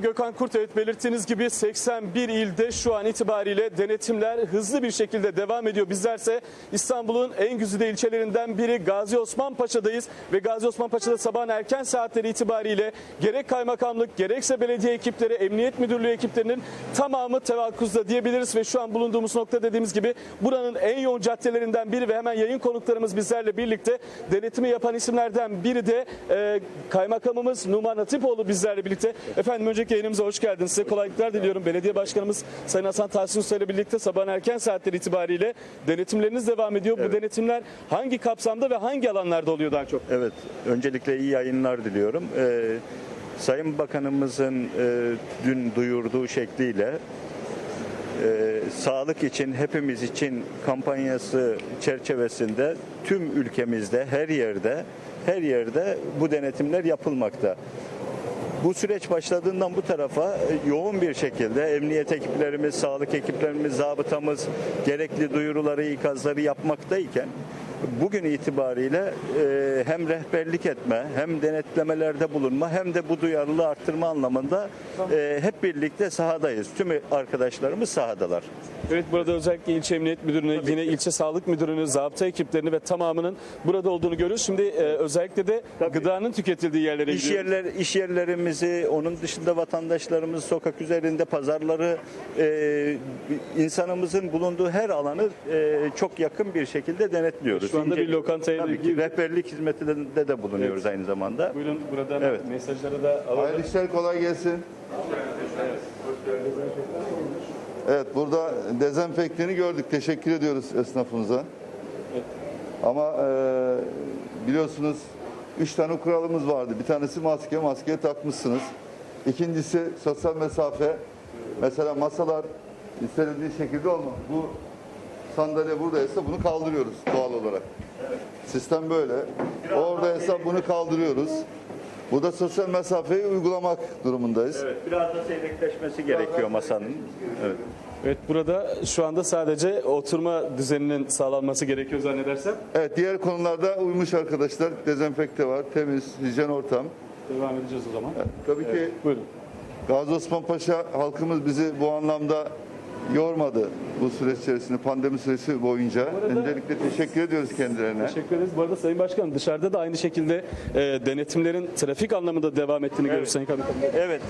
Gökhan Kurt evet belirttiğiniz gibi 81 ilde şu an itibariyle denetimler hızlı bir şekilde devam ediyor. Bizlerse İstanbul'un en güzide ilçelerinden biri Gazi Osman Paşa'dayız ve Gazi Osman Paşa'da sabahın erken saatleri itibariyle gerek kaymakamlık gerekse belediye ekipleri, emniyet müdürlüğü ekiplerinin tamamı tevakkuzda diyebiliriz ve şu an bulunduğumuz nokta dediğimiz gibi buranın en yoğun caddelerinden biri ve hemen yayın konuklarımız bizlerle birlikte denetimi yapan isimlerden biri de e, kaymakamımız Numan Hatipoğlu bizlerle birlikte. Efendim önceki yayınımıza hoş geldiniz. Size kolaylıklar diliyorum. Belediye Başkanımız Sayın Hasan Tahsin Usta ile birlikte sabahın erken saatleri itibariyle denetimleriniz devam ediyor. Bu denetimler hangi kapsamda ve hangi alanlarda oluyor daha çok? Evet, öncelikle iyi yayınlar diliyorum. Ee, Sayın Bakanımızın e, dün duyurduğu şekliyle e, sağlık için hepimiz için kampanyası çerçevesinde tüm ülkemizde her yerde her yerde bu denetimler yapılmakta. Bu süreç başladığından bu tarafa e, yoğun bir şekilde emniyet ekiplerimiz, sağlık ekiplerimiz, zabıtamız gerekli duyuruları, ikazları yapmaktayken bugün itibariyle e, hem rehberlik etme, hem denetlemelerde bulunma, hem de bu duyarlılığı arttırma anlamında e, hep birlikte sahadayız. Tüm arkadaşlarımız sahadalar. Evet burada özellikle ilçe emniyet müdürünü, yine ilçe sağlık müdürünü, zabıta ekiplerini ve tamamının burada olduğunu görüyoruz. Şimdi e, özellikle de Tabii. gıdanın tüketildiği yerlere İş gidiyoruz. yerler, iş yerlerimizi, onun dışında vatandaşlarımız sokak üzerinde pazarları, e, insanımızın bulunduğu her alanı e, çok yakın bir şekilde denetliyoruz. Şu anda bir lokantaya Tabii ki rehberlik hizmetinde de bulunuyoruz aynı zamanda. Buyurun buradan Evet. mesajları da alalım. Hayırlı işler kolay gelsin. Evet burada dezenfektini gördük. Teşekkür ediyoruz esnafımıza. Ama e, biliyorsunuz üç tane kuralımız vardı. Bir tanesi maske, maskeye takmışsınız. İkincisi sosyal mesafe. Mesela masalar istenildiği şekilde olmaz. Bu sandalye buradaysa bunu kaldırıyoruz doğal olarak. Sistem böyle. Oradaysa bunu kaldırıyoruz. Burada sosyal mesafeyi uygulamak durumundayız. Evet, biraz da seyrekleşmesi gerekiyor masanın. Evet. Evet burada şu anda sadece oturma düzeninin sağlanması gerekiyor zannedersem. Evet diğer konularda uymuş arkadaşlar. Dezenfekte var, temiz, hijyen ortam. Devam edeceğiz o zaman. Tabii ki Buyurun. Gazi Osman Paşa halkımız bizi bu anlamda yormadı bu süreç içerisinde pandemi süresi boyunca. Öncelikle teşekkür ediyoruz kendilerine. Teşekkür ederiz. Bu arada Sayın Başkan dışarıda da aynı şekilde e, denetimlerin trafik anlamında devam ettiğini görüyoruz Sayın Kaymakam. Evet,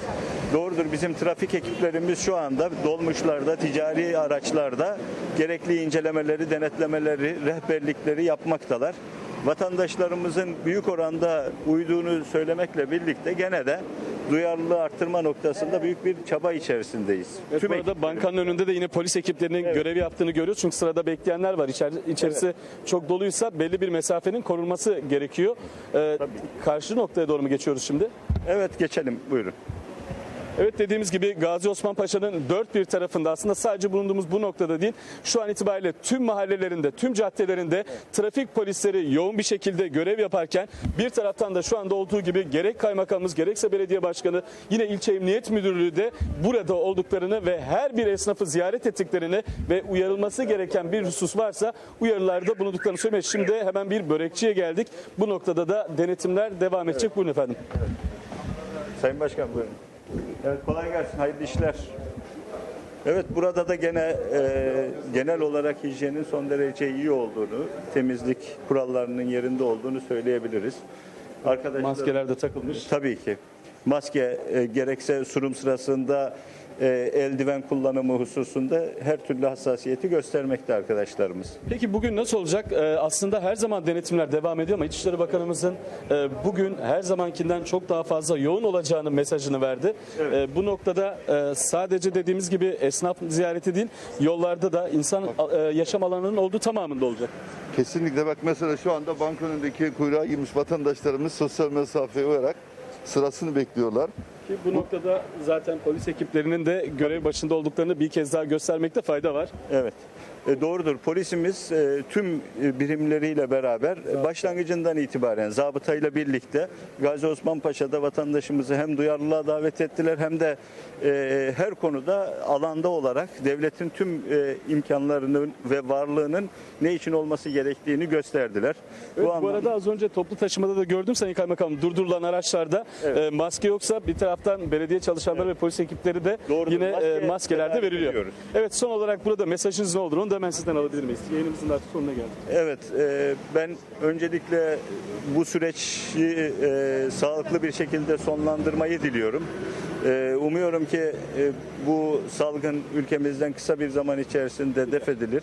doğrudur. Bizim trafik ekiplerimiz şu anda dolmuşlarda, ticari araçlarda gerekli incelemeleri, denetlemeleri, rehberlikleri yapmaktalar. Vatandaşlarımızın büyük oranda uyduğunu söylemekle birlikte gene de duyarlılığı arttırma noktasında büyük bir çaba içerisindeyiz. Evet, Tüm bu arada ekiplerimiz- bankanın önünde de yine polis ekiplerinin görev yaptığını görüyoruz. Çünkü sırada bekleyenler var. İçer, içerisi çok doluysa belli bir mesafenin korunması gerekiyor. E, karşı noktaya doğru mu geçiyoruz şimdi? Evet geçelim buyurun. Evet dediğimiz gibi Gazi Osman Paşa'nın dört bir tarafında aslında sadece bulunduğumuz bu noktada değil şu an itibariyle tüm mahallelerinde, tüm caddelerinde trafik polisleri yoğun bir şekilde görev yaparken bir taraftan da şu anda olduğu gibi gerek kaymakamımız gerekse belediye başkanı yine ilçe emniyet müdürlüğü de burada olduklarını ve her bir esnafı ziyaret ettiklerini ve uyarılması gereken bir husus varsa uyarılarda bulunduklarını söylemek. Şimdi hemen bir börekçiye geldik. Bu noktada da denetimler devam edecek. Buyurun efendim. Sayın Başkan buyurun. Evet kolay gelsin. Hayırlı işler. Evet burada da gene e, genel olarak hijyenin son derece iyi olduğunu, temizlik kurallarının yerinde olduğunu söyleyebiliriz. Arkadaşlar Maskeler de takılmış. tabii ki maske e, gerekse sunum sırasında eldiven kullanımı hususunda her türlü hassasiyeti göstermekte arkadaşlarımız. Peki bugün nasıl olacak? Ee, aslında her zaman denetimler devam ediyor ama İçişleri Bakanımızın e, bugün her zamankinden çok daha fazla yoğun olacağının mesajını verdi. E, bu noktada e, sadece dediğimiz gibi esnaf ziyareti değil, yollarda da insan e, yaşam alanının olduğu tamamında olacak. Kesinlikle bak mesela şu anda bank önündeki kuyruğa girmiş vatandaşlarımız sosyal mesafeye uyarak sırasını bekliyorlar. Ki bu noktada zaten polis ekiplerinin de görev başında olduklarını bir kez daha göstermekte fayda var. Evet. E, doğrudur. Polisimiz e, tüm e, birimleriyle beraber e, başlangıcından itibaren zabıtayla birlikte Gazi Osman Paşa'da vatandaşımızı hem duyarlılığa davet ettiler hem de e, her konuda alanda olarak devletin tüm e, imkanlarının ve varlığının ne için olması gerektiğini gösterdiler. Evet, bu, anlamda- arada az önce toplu taşımada da gördüm Sayın Kaymakam durdurulan araçlarda e, maske yoksa bir taraf taraftan belediye çalışanları ve polis ekipleri de Doğrudur. yine Maske e, maskeler de tedarik veriliyor. ediyoruz. Evet son olarak burada mesajınız ne olur onu da hemen sizden alabilir miyiz? Yayınımızın da artık sonuna geldik. Evet, e, ben öncelikle bu süreci e, sağlıklı bir şekilde sonlandırmayı diliyorum. E, umuyorum ki e, bu salgın ülkemizden kısa bir zaman içerisinde def edilir.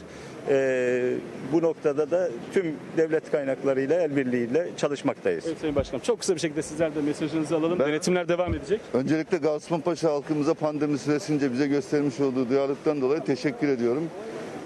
E, bu noktada da tüm devlet kaynaklarıyla el birliğiyle çalışmaktayız. Evet Sayın Başkanım çok kısa bir şekilde sizler de mesajınızı alalım. Ben- Denetimler devam edecek. Öncelikle Gaziosmanpaşa halkımıza pandemi süresince bize göstermiş olduğu duyarlılıktan dolayı teşekkür ediyorum.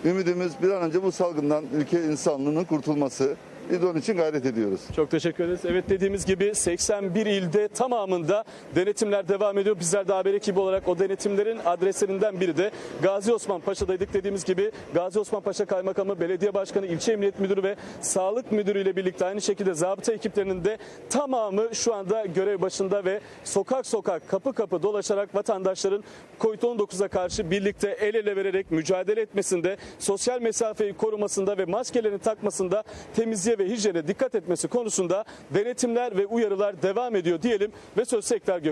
Ümidimiz bir an önce bu salgından ülke insanlığının kurtulması. Biz onun için gayret ediyoruz. Çok teşekkür ederiz. Evet dediğimiz gibi 81 ilde tamamında denetimler devam ediyor. Bizler de haber ekibi olarak o denetimlerin adreslerinden biri de Gazi Osman Paşa'daydık. Dediğimiz gibi Gazi Osman Paşa Kaymakamı, Belediye Başkanı, İlçe Emniyet Müdürü ve Sağlık Müdürü ile birlikte aynı şekilde zabıta ekiplerinin de tamamı şu anda görev başında ve sokak sokak kapı kapı dolaşarak vatandaşların COVID-19'a karşı birlikte el ele vererek mücadele etmesinde, sosyal mesafeyi korumasında ve maskelerini takmasında temizliğe ve hijyene dikkat etmesi konusunda denetimler ve uyarılar devam ediyor diyelim ve söz tekrar Gökhan.